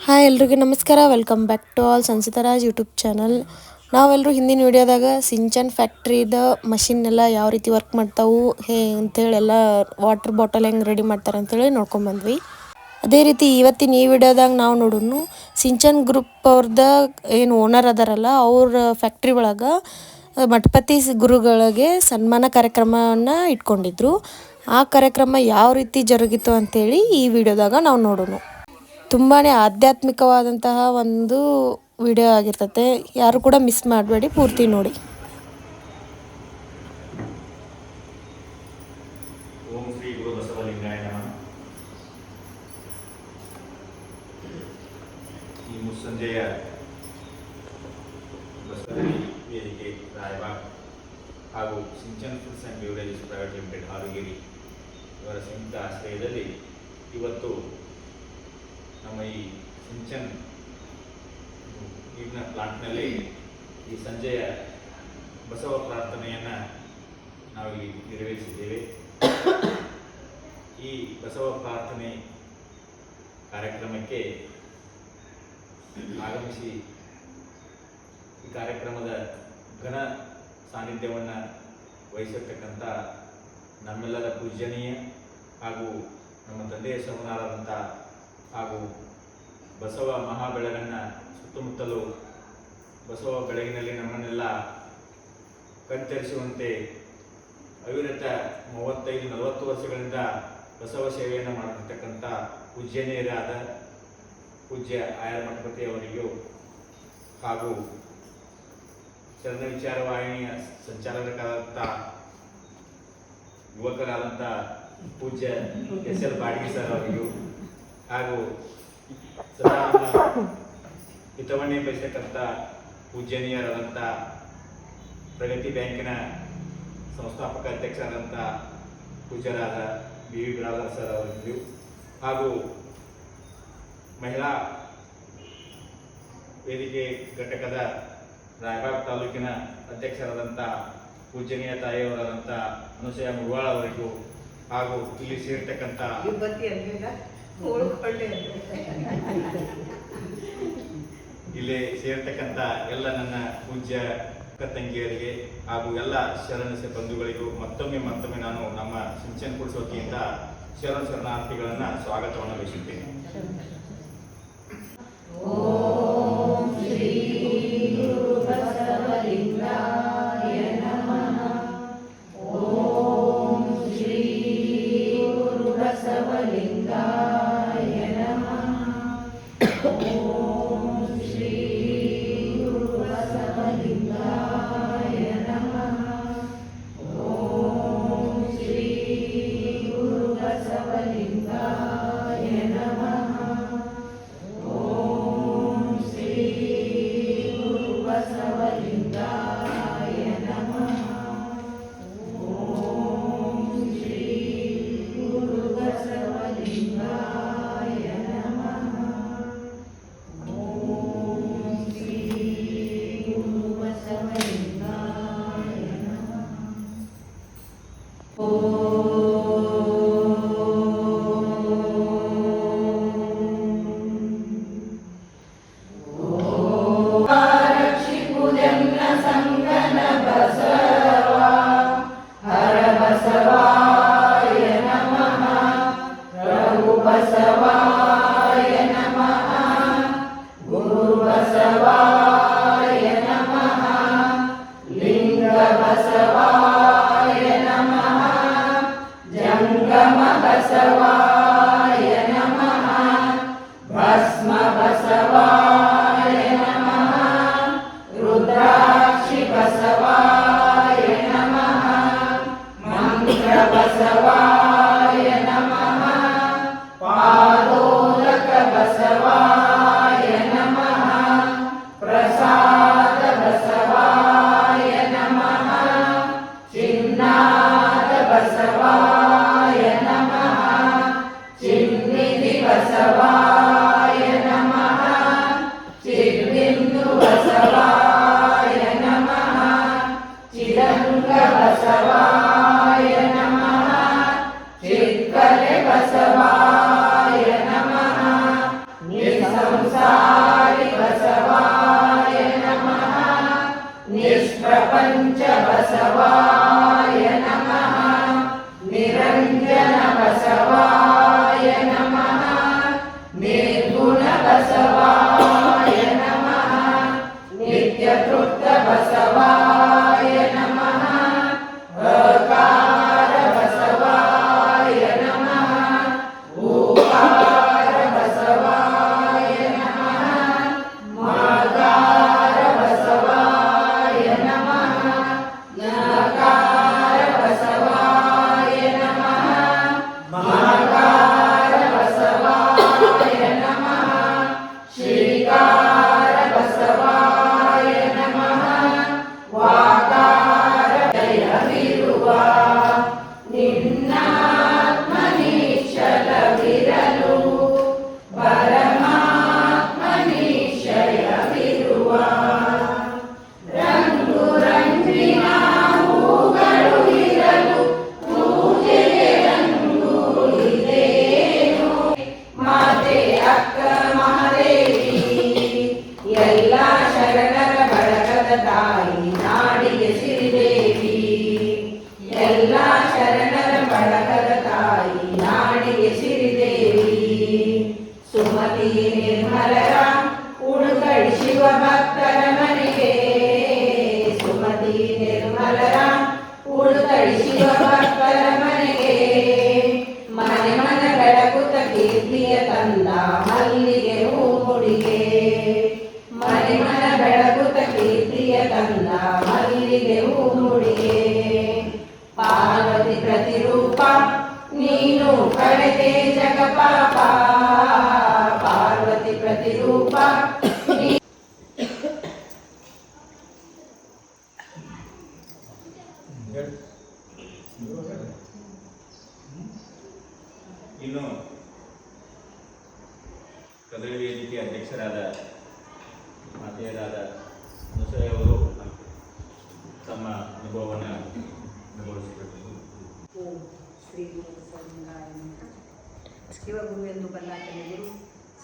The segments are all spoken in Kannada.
ಹಾಯ್ ಎಲ್ರಿಗೂ ನಮಸ್ಕಾರ. Welcome back to all ಸಂಸಿತರಾಜ್ YouTube channel ನಾವೆಲ್ಲರೂ ಹಿಂದಿನ ವಿಡಿಯೋದಾಗ ಸಿಂಚನ್ ಫ್ಯಾಕ್ಟ್ರಿದ ಎಲ್ಲ ಯಾವ ರೀತಿ ವರ್ಕ್ ಮಾಡ್ತಾವು, ಹೇ ಅಂಥೇಳಿ ಎಲ್ಲ ವಾಟರ್ ಬಾಟಲ್ ಹೆಂಗೆ ರೆಡಿ ಮಾಡ್ತಾರೆ ಅಂತೇಳಿ ನೋಡ್ಕೊಂಬಂದ್ವಿ ಅದೇ ರೀತಿ ಇವತ್ತಿನ ಈ ವಿಡಿಯೋದಾಗ ನಾವು ನೋಡೋಣ ಸಿಂಚನ್ ಗ್ರೂಪ್ ಅವ್ರದ ಏನು ಓನರ್ ಅದಾರಲ್ಲ, ಅವ್ರ ಫ್ಯಾಕ್ಟ್ರಿ ಒಳಗೆ ಮಠಪತಿ ಗುರುಗಳಿಗೆ ಸನ್ಮಾನ ಕಾರ್ಯಕ್ರಮವನ್ನು ಇಟ್ಕೊಂಡಿದ್ರು. ಆ ಕಾರ್ಯಕ್ರಮ ಯಾವ ರೀತಿ ಜರುಗಿತು ಅಂಥೇಳಿ ಈ ವಿಡಿಯೋದಾಗ ನಾವು ನೋಡೋಣ ತುಂಬಾ ಆಧ್ಯಾತ್ಮಿಕವಾದಂತಹ ಒಂದು ವಿಡಿಯೋ ಆಗಿರ್ತತೆ. ಯಾರು ಕೂಡ ಮಿಸ್ ಮಾಡಬೇಡಿ ಪೂರ್ತಿ ನೋಡಿ ಓಂ ಶ್ರೀ ಗುರು ಬಸವಲಿಂಗಾಯ ನಮಃ ಈ ಮುಸ್ಸಂಜೆಯ ಬಸವಲಿ ವೇದಿಕೆ ರಾಯಬಾಗ್ ಹಾಗೂ Sinchan foods and beverages private limited ಹಾಲುಗಿರಿ ಇವರ ಸಂಯುಕ್ತ ಆಶ್ರಯದಲ್ಲಿ ಇವತ್ತು ನಮ್ಮ ಈ ಸಿಂಚನ್ ನೀರಿನ ಪ್ಲಾಂಟ್ನಲ್ಲಿ ಈ ಸಂಜೆಯ ಬಸವ ಪ್ರಾರ್ಥನೆಯನ್ನು ನಾವಿಲ್ಲಿ ನೆರವೇರಿಸಿದ್ದೇವೆ. ಈ ಬಸವ ಪ್ರಾರ್ಥನೆ ಕಾರ್ಯಕ್ರಮಕ್ಕೆ ಆಗಮಿಸಿ ಈ ಕಾರ್ಯಕ್ರಮದ ಘನ ಸಾನ್ನಿಧ್ಯವನ್ನು ವಹಿಸಿರ್ತಕ್ಕಂಥ ನಮ್ಮೆಲ್ಲರ ಪೂಜನೀಯ ಹಾಗೂ ನಮ್ಮ ತಂದೆಯ ಸಮನಾದಂಥ ಹಾಗೂ ಬಸವ ಮಹಾಬೆಳಗನ್ನ ಸುತ್ತಮುತ್ತಲು ಬಸವ ಬೆಳಗಿನಲ್ಲಿ ನಮ್ಮನ್ನೆಲ್ಲ ಕಣ್ತರಿಸುವಂತೆ ಅವಿರತ ಮೂವತ್ತೈದು, ನಲವತ್ತು ವರ್ಷಗಳಿಂದ ಬಸವ ಸೇವೆಯನ್ನು ಮಾಡಿರ್ತಕ್ಕಂಥ ಪೂಜ್ಯನೀಯರಾದ ಪೂಜ್ಯ ಆಯರ್ ಮಠಪತಿ ಅವರಿಗೂ ಹಾಗೂ ಚರಣ ವಿಚಾರವಾಹಿನಿಯ ಸಂಚಾಲಕರಾದಂಥ ಯುವಕರಾದಂಥ ಪೂಜ್ಯ ಎಸ್ ಎಲ್ ಬಾಡಿಗೆ ಸರ್ ಅವರಿಗೂ ಹಾಗೂ ಸದಾ ಹಿತವನ್ನೇ ಬಯಸತಕ್ಕಂಥ ಪೂಜ್ಯನೀಯರಾದಂಥ ಪ್ರಗತಿ ಬ್ಯಾಂಕಿನ ಸಂಸ್ಥಾಪಕ ಅಧ್ಯಕ್ಷರಾದಂಥ ಪೂಜ್ಯರಾದ ಬಿ ವಿ ಬ್ರಾದರ್ ಸರ್ ಅವರಿಗೂ ಹಾಗೂ ಮಹಿಳಾ ವೇದಿಕೆ ಘಟಕದ ರಾಯಬಾಗ್ ತಾಲೂಕಿನ ಅಧ್ಯಕ್ಷರಾದಂಥ ಪೂಜನೀಯ ತಾಯಿಯವರಾದಂಥ ಅನುಸಯ ಮುರುವಾಳ್ ಅವರಿಗೂ ಹಾಗೂ ಇಲ್ಲಿ ಸೇರ್ತಕ್ಕಂಥ ಇಲ್ಲಿ ಸೇರ್ತಕ್ಕಂಥ ಎಲ್ಲ ನನ್ನ ಪೂಜ್ಯ ತಂಗಿಯರಿಗೆ ಹಾಗೂ ಎಲ್ಲ ಶರಣ ಬಂಧುಗಳಿಗೂ ಮತ್ತೊಮ್ಮೆ ಮತ್ತೊಮ್ಮೆ ನಾನು ನಮ್ಮ ಸಿಂಚನ್ ಕುಡಿಸೋತಿಯಿಂದ ಶರಣ ಶರಣಾರ್ಥಿಗಳನ್ನು ಸ್ವಾಗತವನ್ನು ಬಯಸುತ್ತೇನೆ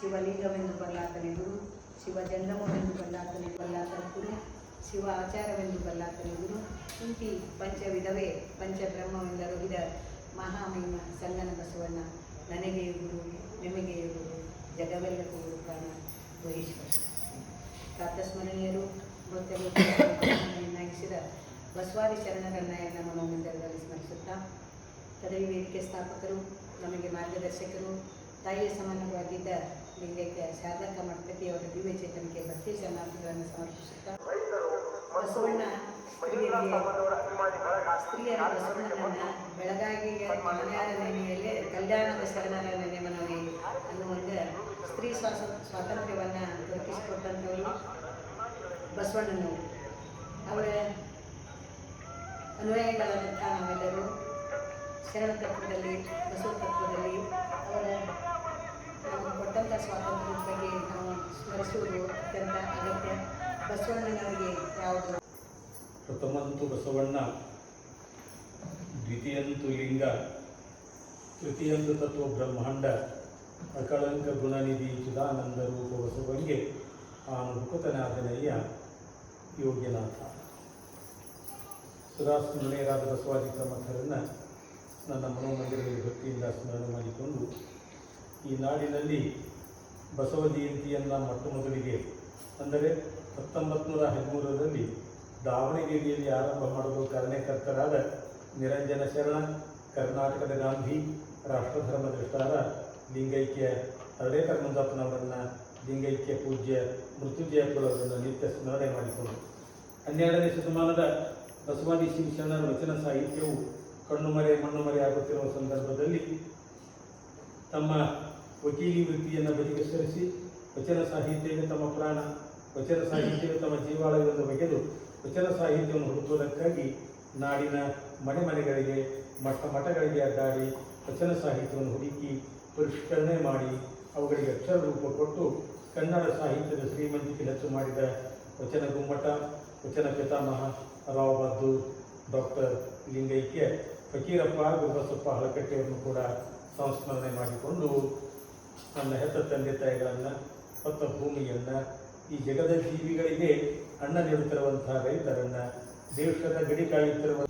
ಶಿವಲಿಂಗವೆಂದು ಬಲ್ಲಾತನೆ ಗುರು ಶಿವಜಂಗಮವೆಂದು ಬಲ್ಲಾತನೆ ಬಲ್ಲಾತನ ಗುರು ಶಿವ ಆಚಾರವೆಂದು ಬಲ್ಲಾತನೆ ಗುರು ಇಂತಿ ಪಂಚವಿಧವೇ ಪಂಚಬ್ರಹ್ಮವೆಂದರುಗಿದ ಮಹಾಮಹಿಮ, ಸಂಗನ ಬಸವಣ್ಣ, ನನಗೆ ಗುರು, ನಿಮಗೆ ಗುರು ಜಗವೆಲ್ಲ ಗುರು ಕಾರಣ ಮಹೇಶ್ವರ. ಪ್ರಾತಸ್ಮರಣೀಯರು ಗೊತ್ತಿದ ಬಸವಾದಿ ಶರಣರನ್ನ ನಮ್ಮ ಮಂದಿರದಲ್ಲಿ ಸ್ಮರಿಸುತ್ತಾ, ಪದವಿ ವೇದಿಕೆ ಸ್ಥಾಪಕರು, ನಮಗೆ ಮಾರ್ಗದರ್ಶಕರು, ತಾಯಿಯ ಸಮಾನವಾಗಿದ್ದ ಲಿಂಗೈಕ್ಯ ಶಾರದಕ್ಕ ಮಠಪತಿಯವರ ದಿವ್ಯ ಚೇತನಕ್ಕೆ ಭಕ್ತಿ ಶರಣಾರ್ಥಿಗಳನ್ನು ಸಮರ್ಪಿಸುತ್ತಾ ಬಸವಣ್ಣ ಸ್ತ್ರೀಯರ ಬಸವಣ್ಣನನ್ನು ಬೆಳಗಾಗಿ ಮನೆಯಾದ ನೆನೆಯಲ್ಲಿ ಕಲ್ಯಾಣದ ಶರಣರ ನೆನೆಮನವಿ ಅನ್ನುವಂಗ ಸ್ತ್ರೀ ಸ್ವಾಸ ಸ್ವಾತಂತ್ರ್ಯವನ್ನು ದೊರಕಿಸಿಕೊಟ್ಟಂಥವರು ಬಸವಣ್ಣನವರು. ಅವರ ಅನ್ವಯಗಳಾದಂಥ ನಾವೆಲ್ಲರೂ ಶರಣ ತತ್ವದಲ್ಲಿ ಬಸವ ತತ್ವದಲ್ಲಿ ಅವರ ನಮಗೆ ಕೊಟ್ಟಂಥ ಸ್ವಾತಂತ್ರ್ಯದ ಬಗ್ಗೆ ನಾವು ಸ್ಮರಿಸುವುದು ಅತ್ಯಂತ ಅಗತ್ಯ. ಬಸವಣ್ಣನವರಿಗೆ ಯಾವುದು? ಪ್ರಥಮಂತು ಬಸವಣ್ಣ, ದ್ವಿತೀಯಂತು ಲಿಂಗ, ತೃತೀಯಂತು ತತ್ವ ಬ್ರಹ್ಮಾಂಡ, ಅಕಳಂಕ ಗುಣನಿಧಿ ಚಿದಾನಂದ ರೂಪ ಬಸವಂಗೆ ಆನು ಹುಕುತನಾದನಯ್ಯ ಯೋಗ್ಯನಾಥ ಸುಧಾಸ್ಮರಣೀಯರಾದ ಬಸವಾದಿ ಪ್ರಮುಖರನ್ನು ನನ್ನ ಮನೋಮಂದಿರದಲ್ಲಿ ಭಕ್ತಿಯಿಂದ ಸ್ಮರಣೆ ಮಾಡಿಕೊಂಡು ಈ ನಾಡಿನಲ್ಲಿ ಬಸವ ಜಯಂತಿಯನ್ನು ಮೊಟ್ಟ ಮೊದಲಿಗೆ ಅಂದರೆ ಹತ್ತೊಂಬತ್ತು ನೂರ ಹದಿಮೂರರಲ್ಲಿ ದಾವಣಗೆರೆಯಲ್ಲಿ ಆರಂಭ ಮಾಡಲು ಕಾರಣಕರ್ತರಾದ ನಿರಂಜನ ಶರಣ, ಕರ್ನಾಟಕದ ಗಾಂಧಿ, ರಾಷ್ಟ್ರಧರ್ಮ ದೃಷ್ಟಾರ ಲಿಂಗೈಕ್ಯ ಹರಡೇಕರ್ ಮುಂದಪ್ಪನವರನ್ನು ಲಿಂಗೈಕ್ಯ ಪೂಜ್ಯ ಮೃತ್ಯುಂಜಯ ಕುಲವರನ್ನು ನಿತ್ಯ ಸ್ಮರಣೆ ಮಾಡಿಕೊಂಡು, ಹನ್ನೆರಡನೇ ಶತಮಾನದ ಬಸವಾದಿ ಶಿವಶರಣರ ವಚನ ಸಾಹಿತ್ಯವು ಕಣ್ಣುಮರೆ, ಮಣ್ಣುಮರೆ ಆಗುತ್ತಿರುವ ಸಂದರ್ಭದಲ್ಲಿ ತಮ್ಮ ವಕೀಲಿ ವೃತ್ತಿಯನ್ನು ಬದಿಗೆ ಸರಿಸಿ ವಚನ ಸಾಹಿತ್ಯವೇ ತಮ್ಮ ಪ್ರಾಣ, ವಚನ ಸಾಹಿತ್ಯವೇ ತಮ್ಮ ಜೀವಾಳಗಳನ್ನು ಬಗೆದು ವಚನ ಸಾಹಿತ್ಯವನ್ನು ಹುಡುಕುವುದಕ್ಕಾಗಿ ನಾಡಿನ ಮನೆ ಮನೆಗಳಿಗೆ ಮಠ ಮಠಗಳಿಗೆ ಅಡ್ಡಾಡಿ ವಚನ ಸಾಹಿತ್ಯವನ್ನು ಹುಡುಕಿ ಪರಿಷ್ಕರಣೆ ಮಾಡಿ ಅವುಗಳಿಗೆ ಅಕ್ಷರ ರೂಪ ಕೊಟ್ಟು ಕನ್ನಡ ಸಾಹಿತ್ಯದ ಶ್ರೀಮಂತಿಕೆ ಹೆಚ್ಚು ಮಾಡಿದ ವಚನ ಗುಮ್ಮಟ, ವಚನ ಪಿತಾಮಹ ರಾವ್ ಬಹದ್ದೂರ್ ಡಾಕ್ಟರ್ ಲಿಂಗೈಕ್ಯ, ಫಕೀರಪ್ಪ, ಗುರುಬಸಪ್ಪ ಹಳಕಟ್ಟೆಯನ್ನು ಕೂಡ ಸಂಸ್ಮರಣೆ ಮಾಡಿಕೊಂಡು ನನ್ನ ಹೆತ್ತ ತಂದೆ ತಾಯಿಗಳನ್ನು ಸ್ವತ್ತ ಭೂಮಿಯನ್ನು, ಈ ಜಗದ ಜೀವಿಗಳಿಗೆ ಅನ್ನ ನೀಡುತ್ತಿರುವಂತಹ ರೈತರನ್ನು ದೇಶದ ಗಡಿ ಕಾಯುತ್ತಿರುವ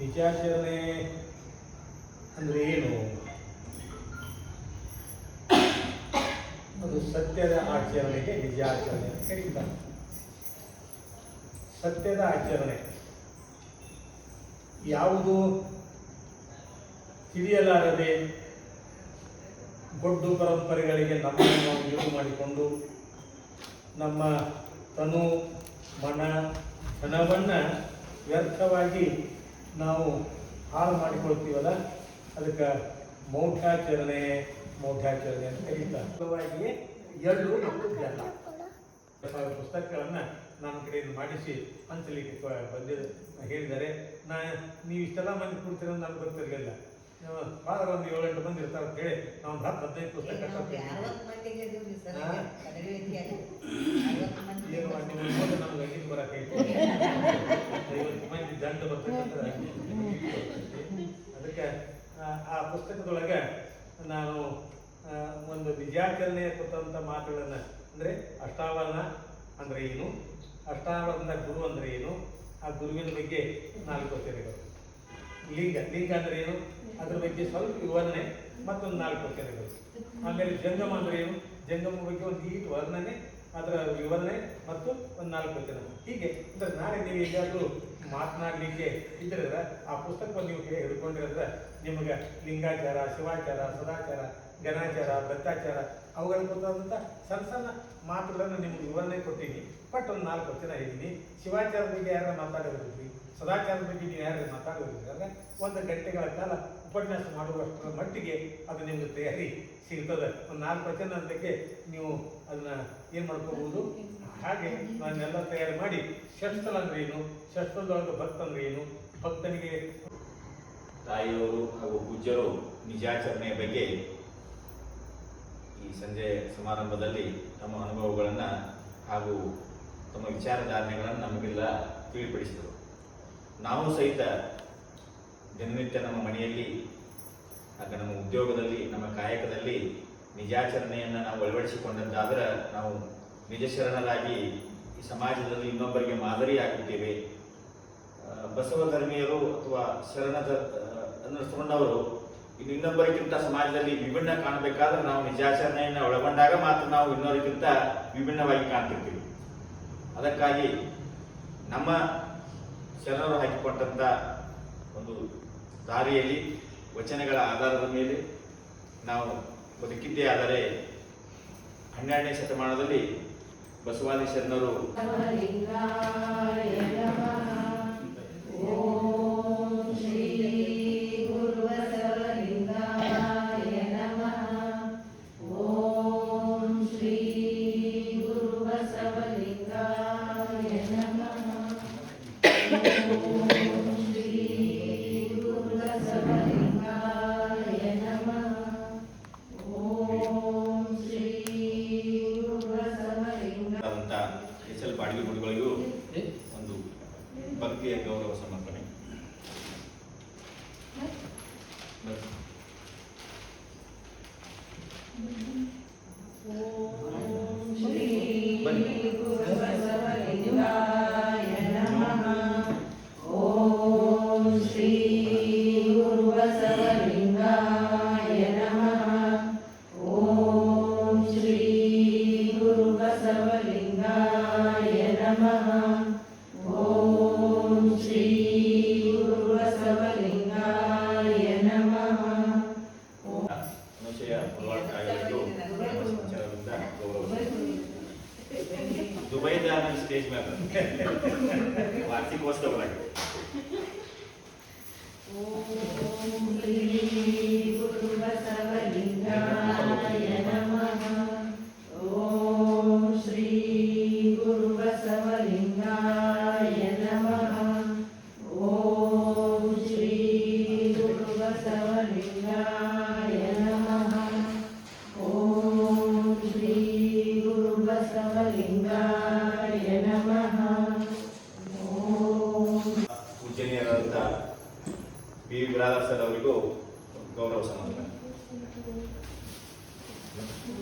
ನಿಜಾಚರಣೆ ಅಂದರೆ ಏನು? ಅದು ಸತ್ಯದ ಆಚರಣೆಗೆ ನಿಜಾಚರಣೆ ಅಂತ ಸತ್ಯದ ಆಚರಣೆ. ಯಾವುದು ತಿಳಿಯಲಾರದೆ ಗೊಡ್ಡು ಪರಂಪರೆಗಳಿಗೆ ನಮ್ಮನ್ನು ನಾವು ಯೂಸ್ ಮಾಡಿಕೊಂಡು ನಮ್ಮ ತನು, ಮನ, ಧನವನ್ನು ವ್ಯರ್ಥವಾಗಿ ನಾವು ಹಾಳು ಮಾಡಿಕೊಳ್ತೀವಲ್ಲ? ಅದಕ್ಕೆ ಮೌಢ್ಯಾಚರಣೆ ಮೌಢ್ಯಾಚರಣೆ ಅಂತ ಕರೀತಾರೆ ಎಳ್ಳು ಮತ್ತು ಸಾವಿರ ಪುಸ್ತಕಗಳನ್ನು ನಮ್ಮ ಕಡೆಯಿಂದ ಮಾಡಿಸಿ ಅಂತಲಿಕ್ಕೆ ಬಂದಿದ್ದ ಹೇಳಿದ್ದಾರೆ. ನಾ ನೀವು ಇಷ್ಟೆಲ್ಲ ಮಂದಿ ಕೊಡ್ತೀರ ನನಗೆ ಗೊತ್ತಿರಲಿಲ್ಲ. ಫಾದರ್ ಒಂದು ಏಳೆಂಟು ಮಂದಿ ಇರ್ತಾರೆ ಅಂತ ಹೇಳಿ ನಾವು ಒಂದು ಹತ್ತು ಹದಿನೈದು ಪುಸ್ತಕ ಏನು ಮಾಡಿ ನಮ್ಗೆ ಅಗಿದು ಬರಕೈತಿ ಐವತ್ತು ಮಂದಿ ದಂಡ ಬರ್ತಕ್ಕಂಥ ಅದಕ್ಕೆ ಆ- ಪುಸ್ತಕದೊಳಗೆ ನಾನು ಒಂದು ನಿಜಾಚರಣೆಯ ಕೊಟ್ಟಂಥ ಮಾತುಗಳನ್ನು ಅಂದರೆ ಅಷ್ಟಾವರಣ ಅಂದ್ರೆ ಏನು? ಅಷ್ಟಾವರಣದ ಗುರು ಅಂದ್ರೆ ಏನು? ಆ ಗುರುವಿನ ಬಗ್ಗೆ ನಾಲ್ಕು ತೆರೆಗಳು ಲಿಂಗ ಲಿಂಗ ಅಂದ್ರೆ ಏನು? ಅದ್ರ ಬಗ್ಗೆ ಸ್ವಲ್ಪ ವಿವರಣೆ ಮತ್ತೊಂದು ನಾಲ್ಕು ಕೆರೆಗಳು ಆಮೇಲೆ ಜಂಗಮ ಅಂದರೆ ಏನು? ಜಂಗಮ ಬಗ್ಗೆ ಒಂದು ಈಟ್ ವರ್ಣನೆ, ಅದರ ವಿವರಣೆ ಮತ್ತು ಒಂದು ನಾಲ್ಕು ಜನ ಹೀಗೆ ಅಂದ್ರೆ ನಾಳೆ ನೀವು ಎಲ್ಲಾದರೂ ಮಾತನಾಡಲಿಕ್ಕೆ ಇದ್ರೆ ಆ ಪುಸ್ತಕವನ್ನು ನೀವು ಹಿಡ್ಕೊಂಡಿರೋದ್ರೆ ನಿಮಗೆ ಲಿಂಗಾಚಾರ, ಶಿವಾಚಾರ, ಸದಾಚಾರ ಗಣಾಚಾರ ಬತ್ತಾಚಾರ ಅವುಗಳ ಕುರಿತಾದಂಥ ಸಣ್ಣ ಸಣ್ಣ ಮಾತುಗಳನ್ನು ನಿಮ್ಗೆ ವಿವರಣೆ ಕೊಟ್ಟಿನಿ. ಬಟ್ ಒಂದು ನಾಲ್ಕು ವಚನ ಇದ್ದೀನಿ ಶಿವಾಚಾರದ ಬಗ್ಗೆ ಯಾರು ಮಾತಾಡೋದಿದ್ರಿ ಸದಾಚಾರದ ಬಗ್ಗೆ ನೀವು ಯಾರು ಮಾತಾಡೋದಿದ್ರಿ ಒಂದು ಗಂಟೆಗಳ ಕಾಲ ಉಪನ್ಯಾಸ ಮಾಡುವಷ್ಟರ ಮಟ್ಟಿಗೆ ಅದು ನಿಮ್ಗೆ ತಯಾರಿ ಸಿಗ್ತದೆ. ಒಂದು ನಾಲ್ಕು ವಚನ ಅದಕ್ಕೆ ನೀವು ಅದನ್ನ ಏನು ಮಾಡ್ಕೋಬಹುದು? ಹಾಗೆ ನಾನೆಲ್ಲ ತಯಾರಿ ಮಾಡಿ, ಶಸ್ತ್ರ ಅಂದ್ರೆ ಏನು? ಶಸ್ತ್ರದೊಳಗೆ ಭಕ್ತ ಅಂದ್ರೆ ಏನು? ಭಕ್ತನಿಗೆ ತಾಯಿಯವರು ಹಾಗೂ ಪೂಜ್ಯರು ನಿಜಾಚರಣೆಯ ಬಗ್ಗೆ ಈ ಸಂಜೆ ಸಮಾರಂಭದಲ್ಲಿ ತಮ್ಮ ಅನುಭವಗಳನ್ನು ಹಾಗೂ ತಮ್ಮ ವಿಚಾರಧಾರಣೆಗಳನ್ನು ನಮಗೆಲ್ಲ ತಿಳಿಪಡಿಸಿದರು. ನಾವು ಸಹಿತ ದಿನನಿತ್ಯ ನಮ್ಮ ಮನೆಯಲ್ಲಿ ಹಾಗೆ ನಮ್ಮ ಉದ್ಯೋಗದಲ್ಲಿ, ನಮ್ಮ ಕಾಯಕದಲ್ಲಿ ನಿಜಾಚರಣೆಯನ್ನು ನಾವು ಅಳವಡಿಸಿಕೊಂಡದ್ದಾದರೆ ನಾವು ನಿಜ ಶರಣರಾಗಿ ಈ ಸಮಾಜದಲ್ಲಿ ಇನ್ನೊಬ್ಬರಿಗೆ ಮಾದರಿಯಾಗುತ್ತೇವೆ ಬಸವ ಧರ್ಮೀಯರು ಅಥವಾ ಶರಣದ ಅನ್ನಿಸ್ಕೊಂಡವರು ಇನ್ನು ಇನ್ನೊಬ್ಬರಿಗಿಂತ ಸಮಾಜದಲ್ಲಿ ವಿಭಿನ್ನ ಕಾಣಬೇಕಾದ್ರೆ ನಾವು ನಿಜಾಚರಣೆಯನ್ನು ಒಳಗೊಂಡಾಗ ಮಾತ್ರ ನಾವು ಇನ್ನೊಬ್ಬರಿಗಿಂತ ವಿಭಿನ್ನವಾಗಿ ಕಾಣ್ತಿರ್ತೀವಿ. ಅದಕ್ಕಾಗಿ ನಮ್ಮ ಶರಣರು ಹಾಕಿಕೊಟ್ಟಂಥ ಒಂದು ದಾರಿಯಲ್ಲಿ ವಚನಗಳ ಆಧಾರದ ಮೇಲೆ ನಾವು ಬದುಕಿದ್ದೇ ಆದರೆ ಹನ್ನೆರಡನೇ ಶತಮಾನದಲ್ಲಿ ಬಸವಾದಿ ಶರಣರು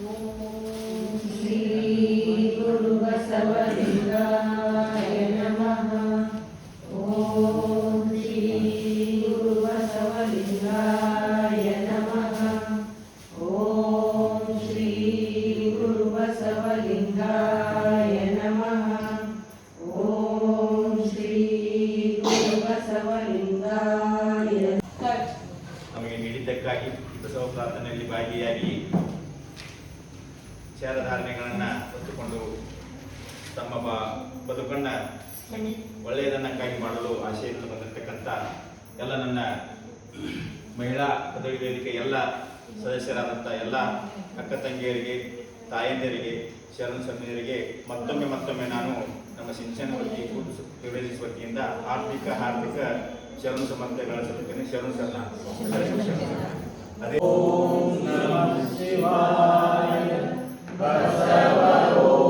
Oh. ವಿಚಾರಧಾರಣೆಗಳನ್ನು ಹೊತ್ತುಕೊಂಡು ತಮ್ಮ ಬ ಬದುಕನ್ನ ಒಳ್ಳೆಯದನ್ನಕ್ಕಾಗಿ ಮಾಡಲು ಆಶಯದಿಂದ ಬಂದಿರತಕ್ಕಂಥ ಎಲ್ಲ ನನ್ನ ಮಹಿಳಾ ಪದವಿ ವೇದಿಕೆ ಎಲ್ಲ ಸದಸ್ಯರಾದಂಥ ಎಲ್ಲ ಅಕ್ಕ ತಂಗಿಯರಿಗೆ ತಾಯಂದಿರಿಗೆ ಶರಣ ಶರಣರಿಗೆ ಮತ್ತೊಮ್ಮೆ ಮತ್ತೊಮ್ಮೆ ನಾನು ನಮ್ಮ ಸಿಂಚನ ಬಗ್ಗೆ ವಿಭಜಿಸುವ ವತಿಯಿಂದ ಆರ್ಥಿಕ ಹಾರ್ದಿಕ ಶರಣ ಸಮರ್ಥಗಳ ಜೊತೆಗೆ ಶರಣ ಶರಣ. ಅದೇ Passava o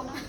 ಮತ್ತೆ